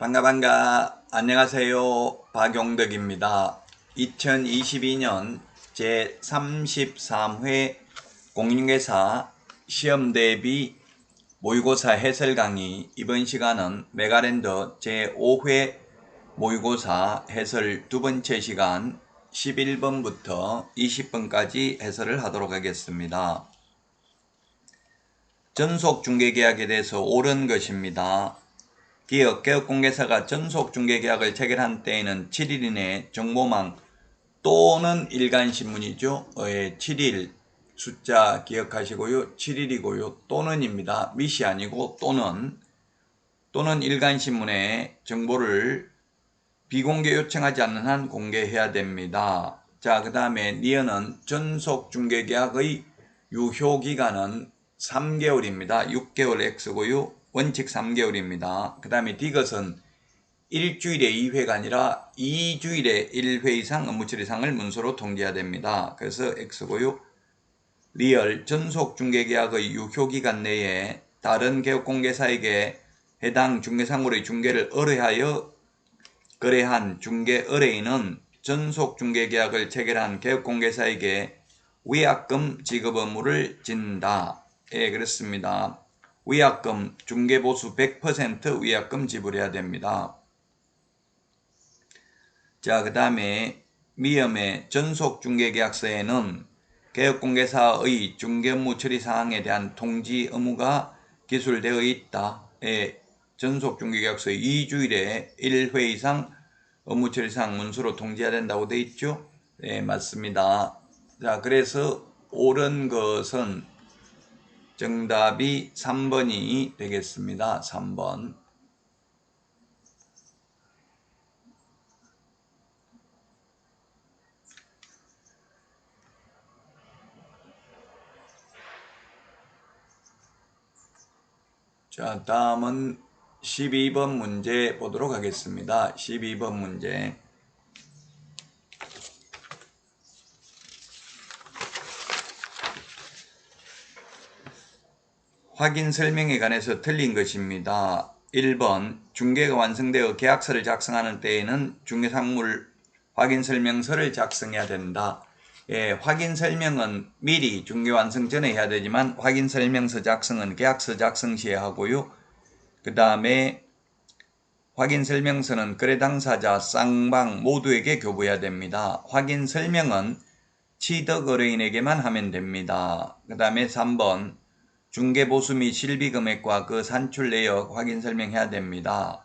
반가 반가 안녕하세요 박용덕입니다. 2022년 제 33회 공인중개사 시험 대비 모의고사 해설 강의 이번 시간은 메가랜드 제 5회 모의고사 해설 두 번째 시간 11번부터 20번까지 해설을 하도록 하겠습니다. 전속 중개 계약에 대해서 옳은 것입니다. 기업 개업공개사가 전속 중개 계약을 체결한 때에는 7일 이내 정보망 또는 일간신문이죠. 어, 예, 7일 숫자 기억하시고요. 7일이고요. 또는입니다. 미시 아니고 또는 또는 일간신문에 정보를 비공개 요청하지 않는 한 공개해야 됩니다. 자, 그 다음에 니어는 전속 중개 계약의 유효 기간은 3개월입니다. 6개월 X고요. 원칙 3개월입니다. 그 다음에 디것은 일주일에 2회가 아니라 2주일에 1회 이상 업무 처리 상을 문서로 통지해야 됩니다. 그래서 X고요. 리얼 전속 중개계약의 유효기간 내에 다른 개업공개사에게 해당 중개상물의 중개를 의뢰하여 거래한 중개 의뢰인은 전속 중개계약을 체결한 개업공개사에게 위약금 지급 의무를 진다. 예, 그렇습니다. 위약금 중개보수 100% 위약금 지불해야 됩니다. 자, 그 다음에 미음의 전속 중개계약서에는 개업공개사의 중개업무 처리 사항에 대한 통지 의무가 기술되어 있다. 예, 전속 중개계약서 2주일에 1회 이상 업무 처리 사항 문서로 통지해야 된다고 되어 있죠? 예, 맞습니다. 자, 그래서 옳은 것은 정답이 3번이 되겠습니다. 3번. 자, 다음은 12번 문제 보도록 하겠습니다. 12번 문제. 확인 설명에 관해서 틀린 것입니다. 1번 중개가 완성되어 계약서를 작성하는 때에는 중개상물 확인 설명서를 작성해야 된다. 예, 확인 설명은 미리 중개 완성 전에 해야 되지만 확인 설명서 작성은 계약서 작성 시에 하고요. 그 다음에 확인 설명서는 거래 당사자, 쌍방 모두에게 교부해야 됩니다. 확인 설명은 취득 의뢰인에게만 하면 됩니다. 그 다음에 3번 중개보수 및 실비 금액과 그 산출 내역 확인 설명해야 됩니다.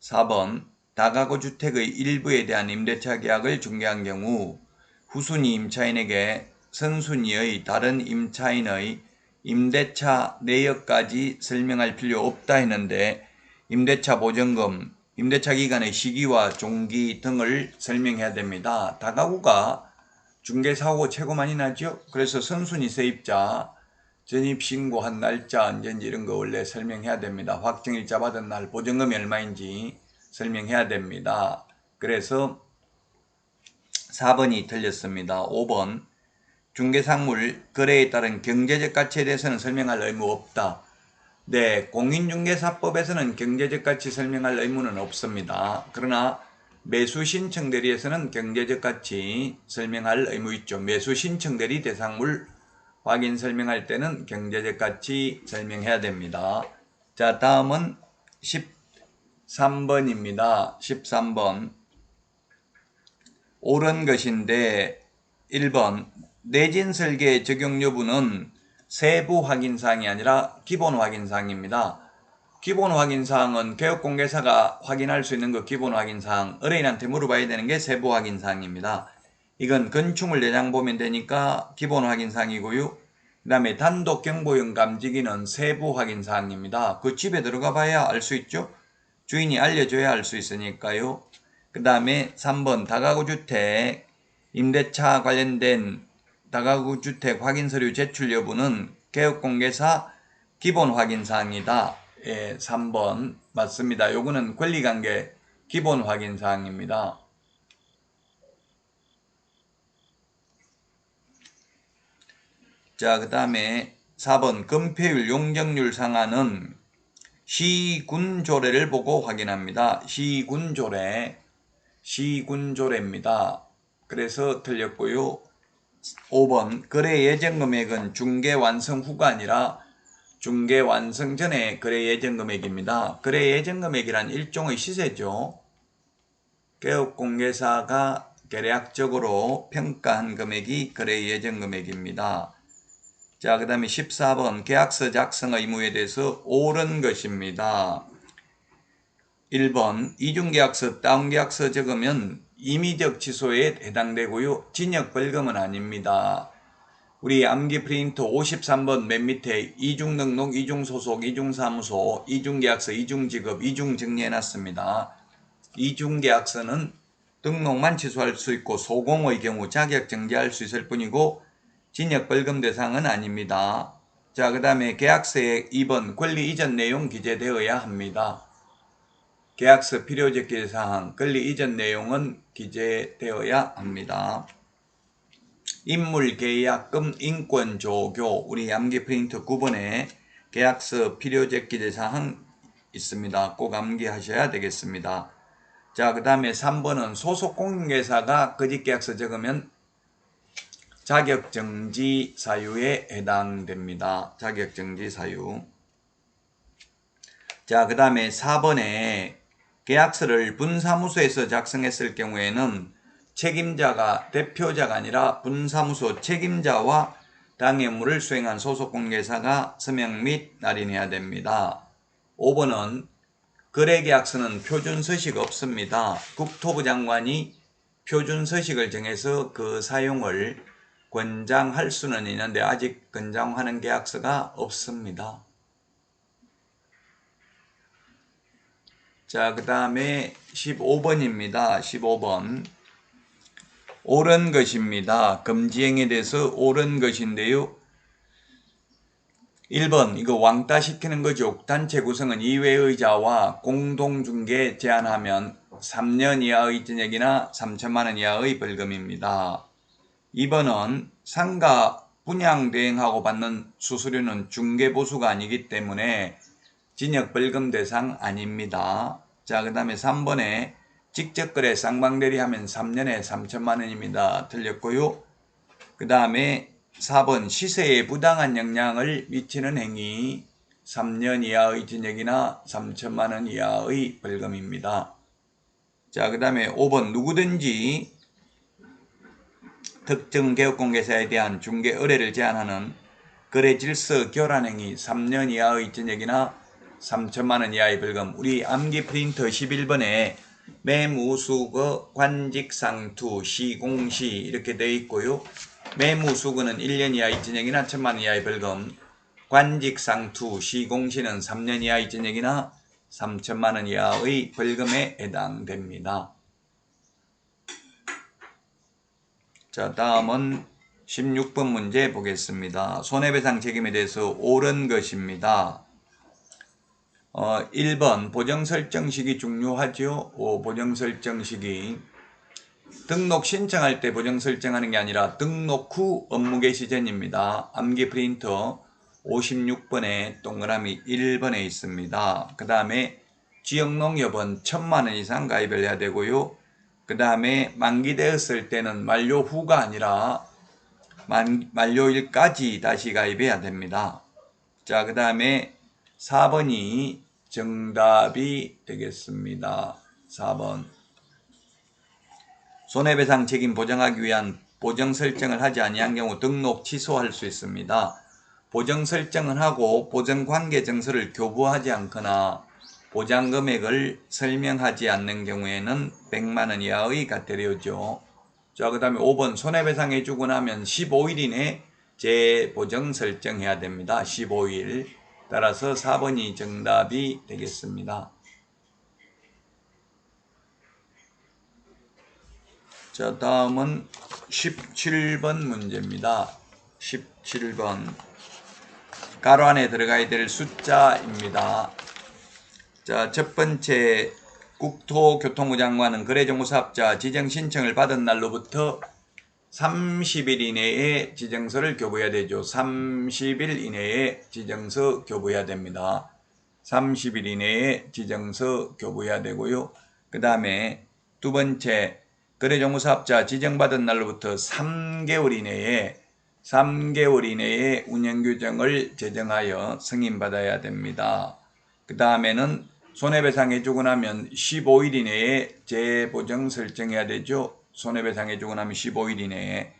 4번 다가구 주택의 일부에 대한 임대차 계약을 중개한 경우 후순위 임차인에게 선순위의 다른 임차인의 임대차 내역까지 설명할 필요 없다 했는데 임대차 보증금, 임대차 기간의 시기와 종기 등을 설명해야 됩니다. 다가구가 중개사고 최고 많이 나죠? 그래서 선순위 세입자, 전입 신고한 날짜 언제인지 이런 거 원래 설명해야 됩니다. 확정일자 받은 날 보증금이 얼마인지 설명해야 됩니다. 그래서 4번이 틀렸습니다. 5번 중개상물 거래에 따른 경제적 가치에 대해서는 설명할 의무 없다. 네, 공인중개사법에서는 경제적 가치 설명할 의무는 없습니다. 그러나 매수 신청 대리에서는 경제적 가치 설명할 의무 있죠. 매수 신청 대리 대상물 확인 설명할 때는 경제적 가치 설명해야 됩니다. 자, 다음은 13번입니다. 13번. 옳은 것인데 1번 내진 설계 적용 여부는 세부 확인사항이 아니라 기본 확인사항입니다. 기본 확인사항은 개업공개사가 확인할 수 있는 그 기본 확인사항, 의뢰인한테 물어봐야 되는 게 세부 확인사항입니다. 이건 건축물 내장 보면 되니까 기본 확인사항이고요. 그 다음에 단독 경보용 감지기는 세부 확인사항입니다. 그 집에 들어가 봐야 알 수 있죠. 주인이 알려줘야 알 수 있으니까요. 그 다음에 3번 다가구 주택 임대차 관련된 다가구 주택 확인 서류 제출 여부는 개업공개사 기본 확인 사항이다. 예, 3번 맞습니다. 요거는 권리관계 기본 확인 사항입니다. 자, 그 다음에 4번 금폐율 용적률 상한은 시군조례를 보고 확인합니다. 시군조례, 시군조례입니다. 그래서 틀렸고요. 5번 거래 예정 금액은 중개 완성 후가 아니라 중개 완성 전에 거래 예정 금액입니다. 거래 예정 금액이란 일종의 시세죠. 개업공개사가 계략적으로 평가한 금액이 거래 예정 금액입니다. 자, 그 다음에 14번 계약서 작성 의무에 대해서 옳은 것입니다. 1번 이중계약서, 다운계약서 적으면 임의적 취소에 해당되고요. 징역벌금은 아닙니다. 우리 암기 프린터 53번 맨 밑에 이중등록, 이중소속, 이중사무소, 이중계약서, 이중지급, 이중정리해놨습니다. 이중계약서는 등록만 취소할 수 있고 소공의 경우 자격 정지할 수 있을 뿐이고 징역 벌금 대상은 아닙니다. 자, 그 다음에 계약서에 2번 권리 이전 내용 기재되어야 합니다. 계약서 필요적 기재사항, 권리 이전 내용은 기재되어야 합니다. 인물 계약금 인권 조교 우리 암기 프린트 9번에 계약서 필요적 기재사항 있습니다. 꼭 암기하셔야 되겠습니다. 자, 그 다음에 3번은 소속 공인회사가 거짓 계약서 적으면 자격정지 사유에 해당됩니다. 자격정지 사유. 자, 그 다음에 4번에 계약서를 분사무소에서 작성했을 경우에는 책임자가 대표자가 아니라 분사무소 책임자와 당해물을 수행한 소속공개사가 서명 및 날인해야 됩니다. 5번은 거래계약서는 표준 서식 없습니다. 국토부 장관이 표준 서식을 정해서 그 사용을 권장할 수는 있는데 아직 권장하는 계약서가 없습니다. 자, 그 다음에 15번입니다. 15번. 옳은 것입니다. 금지행에 대해서 옳은 것인데요. 1번 이거 왕따 시키는 거죠. 단체 구성은 이외의 자와 공동중개 제한하면 3년 이하의 징역이나 3천만 원 이하의 벌금입니다. 2번은 상가 분양 대행하고 받는 수수료는 중개보수가 아니기 때문에 징역 벌금 대상 아닙니다. 자, 그 다음에 3번에 직접 거래 쌍방대리 하면 3년에 3천만 원입니다. 틀렸고요. 그 다음에 4번 시세에 부당한 영향을 미치는 행위 3년 이하의 징역이나 3천만 원 이하의 벌금입니다. 자, 그 다음에 5번 누구든지 특정 개업공개사에 대한 중개 의뢰를 제한하는 거래 질서 교란 행위 3년 이하의 징역이나 3천만 원 이하의 벌금. 우리 암기 프린터 11번에 매무수거 관직상투 시공시 이렇게 되어 있고요. 매무수거는 1년 이하의 징역이나 1천만 원 이하의 벌금. 관직상투 시공시는 3년 이하의 징역이나 3천만 원 이하의 벌금에 해당됩니다. 자, 다음은 16번 문제 보겠습니다. 손해배상 책임에 대해서 옳은 것입니다. 어, 1번 보정 설정 시기 중요하죠. 오, 보정 설정 시기. 등록 신청할 때 보정 설정하는 게 아니라 등록 후 업무 개시 전입니다. 암기 프린터 56번에 동그라미 1번에 있습니다. 그 다음에 지역농협은 천만 원 이상 가입을 해야 되고요. 그 다음에 만기되었을 때는 만료 후가 아니라 만, 만료일까지 다시 가입해야 됩니다. 자, 그 다음에 4번이 정답이 되겠습니다. 4번. 손해배상 책임 보정하기 위한 보정 설정을 하지 아니한 경우 등록 취소할 수 있습니다. 보정 설정을 하고 보정 관계 정서를 교부하지 않거나 보장 금액을 설명하지 않는 경우에는 100만 원 이하의 과태료죠. 자, 그 다음에 5번 손해배상해 주고 나면 15일 이내 재보정 설정해야 됩니다. 15일. 따라서 4번이 정답이 되겠습니다. 자, 다음은 17번 문제입니다. 17번. 가로 안에 들어가야 될 숫자입니다. 자, 첫 번째 국토교통부 장관은 거래정보사업자 지정 신청을 받은 날로부터 30일 이내에 지정서를 교부해야 되죠. 30일 이내에 지정서 교부해야 됩니다. 30일 이내에 지정서 교부해야 되고요. 그 다음에 두 번째 거래정보사업자 지정받은 날로부터 3개월 이내에 3개월 이내에 운영규정을 제정하여 승인받아야 됩니다. 그 다음에는 손해배상 해주고 나면 15일 이내에 재보정 설정해야 되죠. 손해배상 해주고 나면 15일 이내에.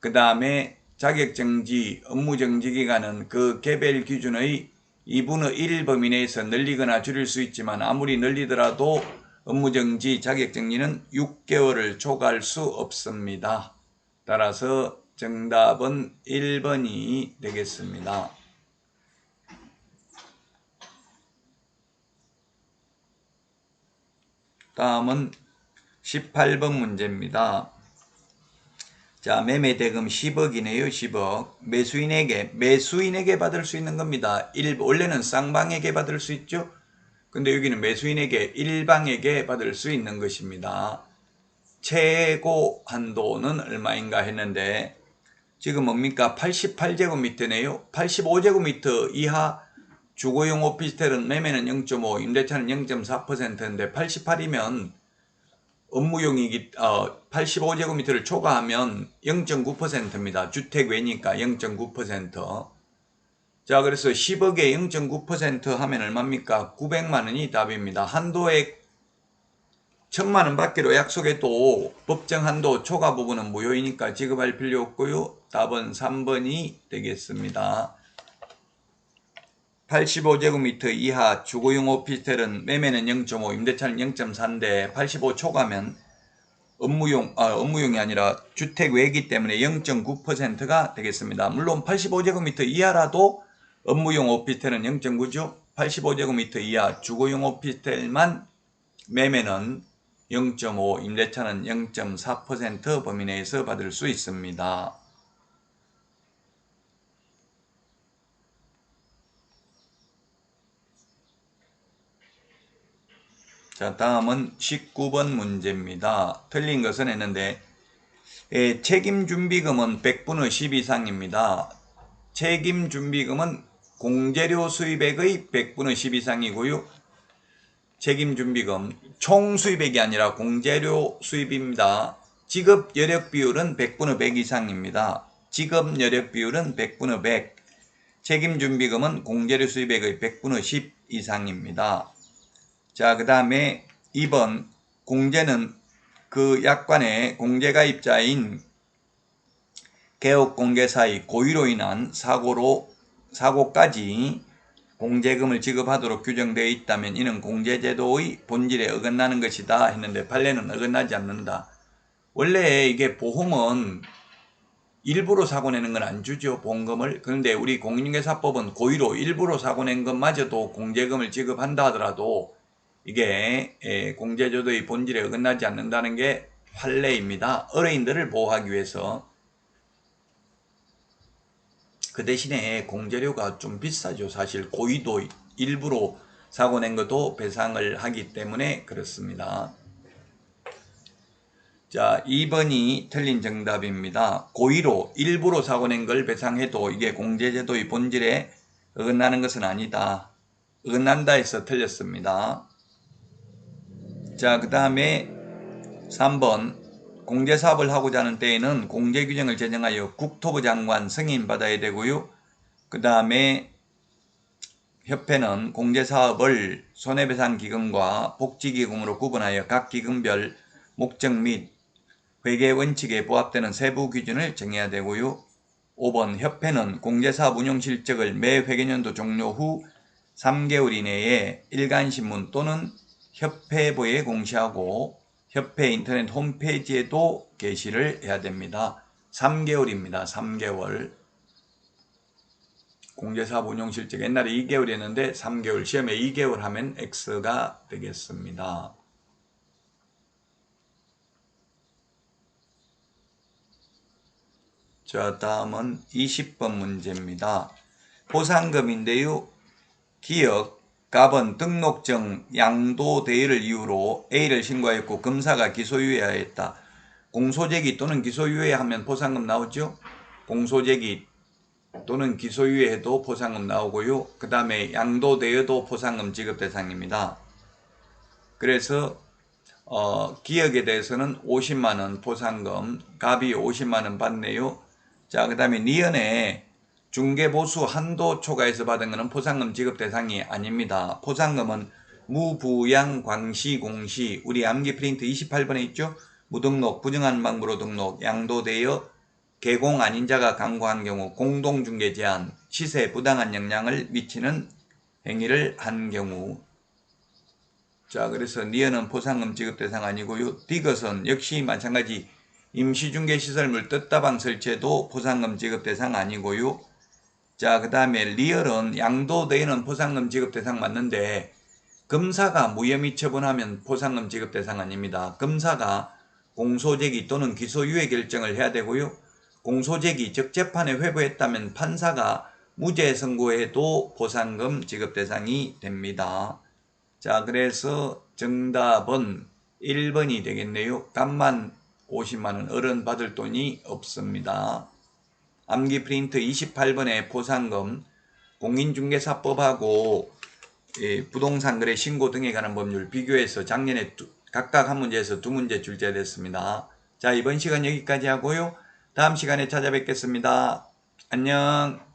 그 다음에 자격정지, 업무정지 기간은 그 개별 기준의 2분의 1 범위 내에서 늘리거나 줄일 수 있지만 아무리 늘리더라도 업무정지, 자격정지는 6개월을 초과할 수 없습니다. 따라서 정답은 1번이 되겠습니다. 다음은 18번 문제입니다. 자, 매매 대금 10억이네요. 10억. 매수인에게 매수인에게 받을 수 있는 겁니다. 일, 원래는 쌍방에게 받을 수 있죠. 근데 여기는 매수인에게 일방에게 받을 수 있는 것입니다. 최고 한도는 얼마인가 했는데 지금 뭡니까? 88제곱미터네요. 85제곱미터 이하 주거용 오피스텔은 매매는 0.5, 임대차는 0.4%인데 88이면 업무용이기 어 85제곱미터를 초과하면 0.9%입니다. 주택 외니까 0.9%. 자, 그래서 10억에 0.9% 하면 얼마입니까? 900만 원이 답입니다. 한도액 1000만 원 받기로 약속해도 법정 한도 초과 부분은 무효이니까 지급할 필요 없고요. 답은 3번이 되겠습니다. 85제곱미터 이하 주거용 오피스텔은 매매는 0.5, 임대차는 0.4인데 85 초과면 업무용, 아, 업무용이 아니라 주택 외기 때문에 0.9%가 되겠습니다. 물론 85제곱미터 이하라도 업무용 오피스텔은 0.9죠. 85제곱미터 이하 주거용 오피스텔만 매매는 0.5, 임대차는 0.4% 범위 내에서 받을 수 있습니다. 자, 다음은 19번 문제입니다. 틀린 것은 했는데, 에, 책임준비금은 100분의 10 이상입니다. 책임준비금은 공재료 수입액의 100분의 10 이상이고요. 책임준비금 총 수입액이 아니라 공재료 수입입니다. 지급 여력 비율은 100분의 100 이상입니다. 지급 여력 비율은 100분의 100. 책임준비금은 공재료 수입액의 100분의 10 이상입니다. 자, 그 다음에 2번 공제는 그 약관의 공제가입자인 개업공개사의 고의로 인한 사고로 사고까지 공제금을 지급하도록 규정되어 있다면 이는 공제제도의 본질에 어긋나는 것이다 했는데 판례는 어긋나지 않는다. 원래 이게 보험은 일부러 사고 내는 건 안 주죠 보험금을 그런데 우리 공인중개사법은 고의로 일부러 사고 낸 것마저도 공제금을 지급한다 하더라도 이게 공제제도의 본질에 어긋나지 않는다는 게 판례입니다. 어르인들을 보호하기 위해서 그 대신에 공제료가 좀 비싸죠. 사실 고의도 일부러 사고 낸 것도 배상을 하기 때문에 그렇습니다. 자, 2번이 틀린 정답입니다. 고의로 일부러 사고 낸 걸 배상해도 이게 공제제도의 본질에 어긋나는 것은 아니다. 어긋난다 해서 틀렸습니다. 자, 그 다음에 3번 공제사업을 하고자 하는 때에는 공제규정을 제정하여 국토부 장관 승인 받아야 되고요. 그 다음에 협회는 공제사업을 손해배상기금과 복지기금으로 구분하여 각 기금별 목적 및 회계 원칙에 부합되는 세부 기준을 정해야 되고요. 5번 협회는 공제사업 운용 실적을 매 회계년도 종료 후 3개월 이내에 일간신문 또는 협회부에 공시하고 협회 인터넷 홈페이지에도 게시를 해야 됩니다. 3개월입니다. 3개월. 공제사업 운용 실적 옛날에 2개월이었는데 3개월 시험에 2개월 하면 X가 되겠습니다. 자, 다음은 20번 문제입니다. 보상금인데요. 기억, 갑은 등록증 양도 대의를 이유로 A를 신고하였고 검사가 기소유예하였다. 공소제기 또는 기소유예하면 보상금 나오죠? 공소제기 또는 기소유예도 포상금 나오고요. 그 다음에 양도되어도 포상금 지급 대상입니다. 그래서 어, 기업에 대해서는 50만 원 포상금, 갑이 50만 원 받네요. 자, 그 다음에 니은에 중개보수 한도 초과해서 받은 것은 포상금 지급 대상이 아닙니다. 포상금은 무부양 광시 공시 우리 암기 프린트 28번에 있죠. 무등록 부정한 방부로 등록 양도되어 개공 아닌 자가 강구한 경우 공동중개 제한 시세 부당한 영향을 미치는 행위를 한 경우 자, 그래서 니은은 포상금 지급 대상 아니고요. 디귿은 역시 마찬가지 임시중개시설물 뜯다방 설치에도 포상금 지급 대상 아니고요. 자, 그 다음에 리얼은 양도되는 포상금 지급 대상 맞는데 검사가 무혐의 처분하면 포상금 지급 대상 아닙니다. 검사가 공소제기 또는 기소유예 결정을 해야 되고요. 공소제기 즉 재판에 회부했다면 판사가 무죄 선고해도 포상금 지급 대상이 됩니다. 자, 그래서 정답은 1번이 되겠네요. 값만 50만원, 어른 받을 돈이 없습니다. 암기 프린트 28번의 포상금, 공인중개사법하고 예, 부동산 거래 신고 등에 관한 법률 비교해서 작년에 두- 각각 한 문제에서 두 문제 출제됐습니다. 자, 이번 시간 여기까지 하고요. 다음 시간에 찾아뵙겠습니다. 안녕.